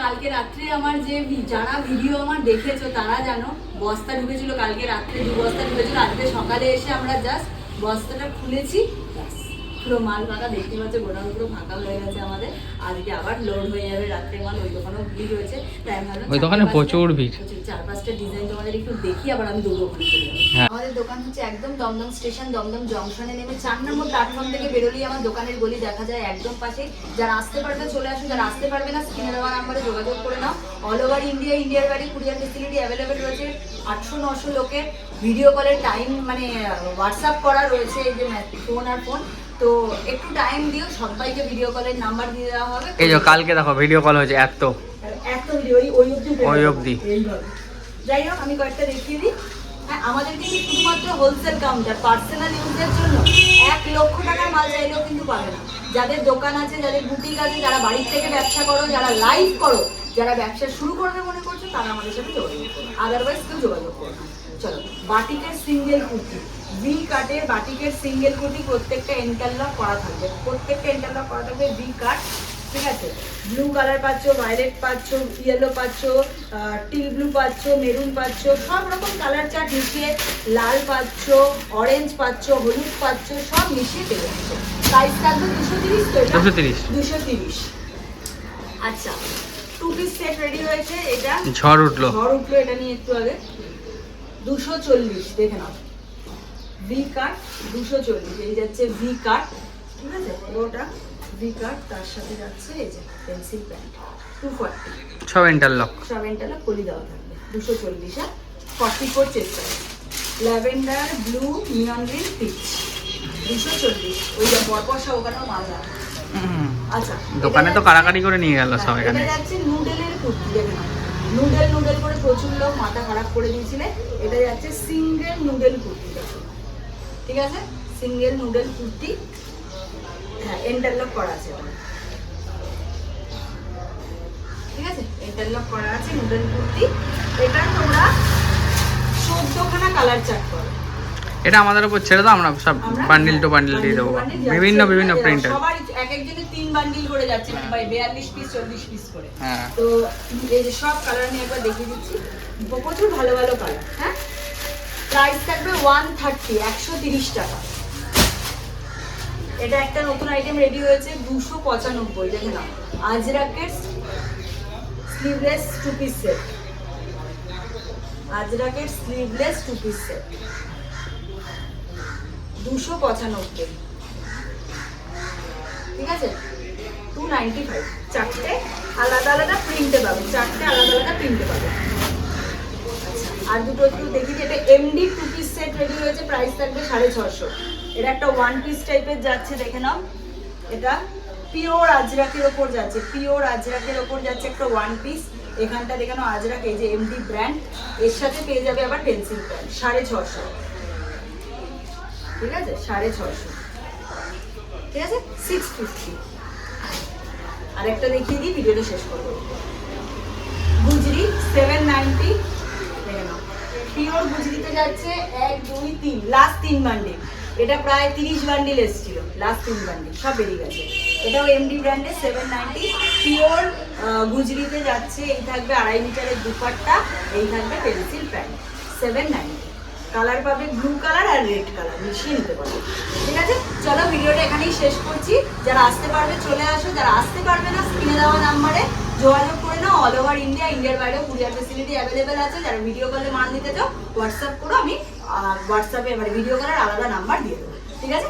কালকে রাত্রে আমার যে যারা ভিডিও আমার দেখেছ তারা জানো বস্তা ঢুকেছিল কালকে রাত্রে দু বস্তা ঢুকেছিল আজকে সকালে এসে আমরা জাস্ট বস্তাটা খুলেছি পুরো মাল ফাঁকা দেখতে পাচ্ছ গোটা পুরো ফাঁকা হয়ে গেছে আমাদের আজকে আবার লোড হয়ে যাবে রাত্রে মাল ওই দোকানেও ভিড় হয়েছে তাই আমি ওই দোকানে প্রচুর ভিড়। চার পাঁচটা ডিজাইন তোমাদের একটু দেখি আবার আমি দৌড়ো হ্যাঁ। আমাদের দোকান হচ্ছে একদম দমদম স্টেশন দমদম জংশনে নেমে চার নম্বর প্ল্যাটফর্ম থেকে বেরোলেই আমার দোকানের গলি দেখা যায় একদম পাশে। যারা আসতে পারবে চলে আসুন। যারা আসতে পারবে না স্ক্রিনে দেওয়া নাম্বারে যোগাযোগ করে নাও। অল ওভার ইন্ডিয়া ইন্ডিয়ার বাড়ি কুরিয়ার ফেসিলিটি অ্যাভেলেবেল রয়েছে। আটশো নশো লোকের ভিডিও কলের টাইম মানে হোয়াটসঅ্যাপ করা রয়েছে এই যে ফোন আর ফোন তো একটু টাইম দিও সবাইকে ভিডিও কলের নাম্বার দিয়ে দেওয়া হবে। এই যে কালকে দেখো ভিডিও কল হয়েছে এত। এত ভিডিও ওই ওই অবধি ওই। অবধি। যাই হোক, আমি কয়েকটা দেখিয়ে দিই। হ্যাঁ আমাদের শুধুমাত্র হোলসেল কাউন্টার পার্সোনাল ইউজের জন্য এক লক্ষ টাকার মাল চাইলেও কিন্তু পাবে না। যাদের দোকান আছে, যাদের বুটিক আছে, যারা বাড়ির থেকে ব্যবসা করো, যারা লাইভ করো, যারা ব্যবসা শুরু করবে মনে করছ, তারা আমাদের সাথে যোগাযোগ করো। আদারওয়াইজ কেউ যোগাযোগ করো। চলো, বাটিকের সিঙ্গেল কুর্তি। ভি কাটের বাটিকের সিঙ্গেল কুর্তি প্রত্যেকটা ইন্টারলক করা থাকবে। প্রত্যেকটা এন্টারলক করা থাকবে ভি কাট ঠিক আছে? ব্লু কালার পাচ্ছ ভায়োলেট পাচ্ছ ইয়েলো পাচ্ছ টিল ব্লু পাচ্ছ মেরুন পাচ্ছ সব রকম কালার চার্ট মিশিয়ে লাল পাচ্ছ অরেঞ্জ পাচ্ছ হলুদ পাচ্ছ সব মিশিয়ে পেয়ে যাচ্ছ। প্রাইস থাকবে দুশো তিরিশ তো দুশো তিরিশ। আচ্ছা টু পিস সেট রেডি হয়েছে এটা ঝড় উঠল। ঝড় উঠল এটা নিয়ে একটু আগে। দুশো চল্লিশ দেখে নাও। ভি কাট দুশো চল্লিশ এই যাচ্ছে ভি কাট ঠিক আছে? ওটা ভি কাট তার সাথে যাচ্ছে এই যে পেন্সিল প্যান্ট টু। ফর্টি সব ইন্টারলক সেভেনটা কলি দেওয়া থাকবে। দুশো চল্লিশ হ্যাঁ ফর্টি ফোর চেষ্টা lavender blue neon green peach দুশো চল্লিশ। ওই যে পরপরসা ওখানেও মাল আচ্ছা দোকানে তো কারাকারি করে নিয়ে গেল সব হ্যাঁ, এখানে। যাচ্ছে নুডলের কুর্তি দেখে নাও। নুডল নুডল করে প্রচুর লোক মাথা খারাপ করে দিয়েছিলে। এটা যাচ্ছে সিঙ্গেল নুডেল কুর্তি ঠিক আছে? Single noodle kurti. হ্যাঁ ইন্টারলক করা আছে ঠিক আছে? ইন্টারলক করা আছে নুডল কুর্তি। এটা তোমরা চোদ্দখানা কালার চার্ট করো। এটা আমাদের উপর ছেড়ে দাও আমরা সব বান্ডিল টু বান্ডিল দিয়ে দেবো। বিভিন্ন বিভিন্ন প্রিন্টার সবার এক একজনের তিন বান্ডিল করে যাচ্ছে মানে বিয়াল্লিশ পিস চল্লিশ পিস করে। হ্যাঁ। তো এই যে সব কালার নিয়ে একবার দেখিয়ে দিচ্ছি। প্রচুর ভালো ভালো কালার হ্যাঁ? প্রাইস থাকবে ওয়ান থার্টি একশো তিরিশ টাকা। এটা একটা নতুন আইটেম রেডি হয়েছে, দুশো পঁচানব্বই, দেখে নাও। আজরাকের স্লিভলেস টু পিস সেট আজরাকের স্লিভলেস টু পিস সেট দুশো পঁচানব্বই। ঠিক আছে? টু নাইনটি ফাইভ চারটে আলাদা আলাদা প্রিন্টে পাবে। চারটে আলাদা আলাদা প্রিন্টে পাবে। আচ্ছা আর দুটো একটু দেখি এটা MD two piece set ready হয়েছে প্রাইস থাকবে সাড়ে ছশো এটা একটা ওয়ান পিস টাইপের যাচ্ছে, দেখে নাও। এটা পিওর আজরাকের ওপর যাচ্ছে পিওর আজরাকের ওপর যাচ্ছে একটা ওয়ান পিস এখানটা দেখে নাও, আজরাক, এই যে এমডি ব্র্যান্ড এর সাথে পেয়ে যাবে আবার পেন্সিল প্যান্ট সাড়ে ছশো ঠিক আছে? সাড়ে ছশো ঠিক আছে? সিক্স ফিফটি আরেকটা দেখিয়ে দিই ভিডিওটা শেষ করব গুজরি সেভেন নাইনটি দেখে নাও পিওর গুজরিতে যাচ্ছে এক, দুই, তিন। লাস্ট তিন বান্ডিল এটা প্রায় তিরিশ বান্ডিল এসেছিল। লাস্ট তিন বান্ডিল সব বেরিয়ে গেছে। এটাও এমডি ব্র্যান্ডের সেভেন নাইনটি পিওর গুজরিতে যাচ্ছে। এই থাকবে আড়াই মিটারের দুপাট্টা। এই থাকবে pencil pant seven ninety colour পাবে ব্লু কালার আর রেড কালার মিশিয়ে নিতে পারবে। ঠিক আছে? চলো ভিডিওটা এখানেই শেষ করছি। যারা আসতে পারবে, চলে আসো। যারা আসতে পারবে না স্ক্রিনে দেওয়া নাম্বারে যোগাযোগ করে নাও অল ওভার ইন্ডিয়া ইন্ডিয়ার বাইরেও কুরিয়ার ফেসিলিটি অ্যাভেলেবেল আছে, যারা ভিডিও কলে মাল নিতে চাও হোয়াটসঅ্যাপ করো, আমি হোয়াটসঅ্যাপে মানে ভিডিও কলের আলাদা নাম্বার দিয়ে দেবো। ঠিক আছে?